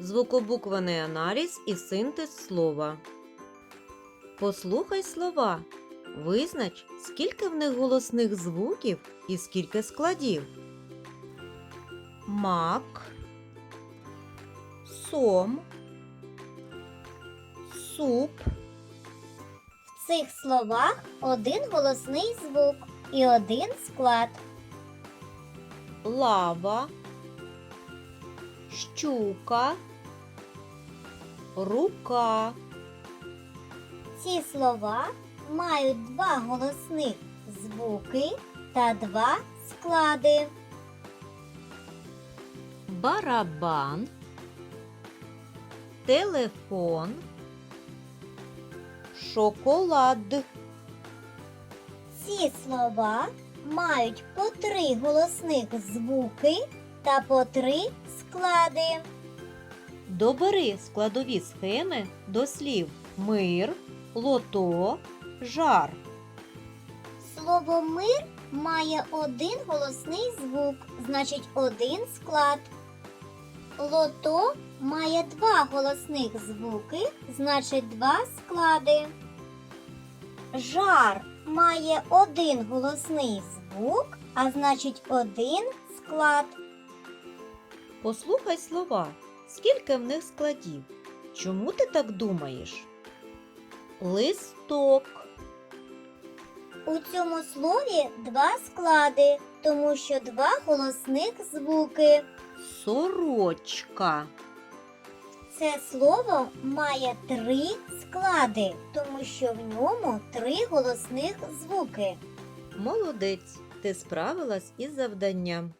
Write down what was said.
Звукобуквений аналіз і синтез слова. Послухай слова. Визнач, скільки в них голосних звуків і скільки складів. Мак, сом, суп, В цих словах один голосний звук і один склад. лава, щука, рука, Ці слова мають два голосних звуки та два склади. барабан, телефон, шоколад. Ці слова мають по три голосних звуки та по три склади. Добери складові схеми до слів мир, лото, жар. Слово мир має один голосний звук, значить один склад. Лото має два голосних звуки, значить два склади. Жар має один голосний звук, а значить один склад. Послухай слова. Скільки в них складів? Чому ти так думаєш? Листок, У цьому слові два склади, тому що два голосних звуки. сорочка, Це слово має три склади, тому що в ньому три голосних звуки. молодець. Ти справилась із завданням.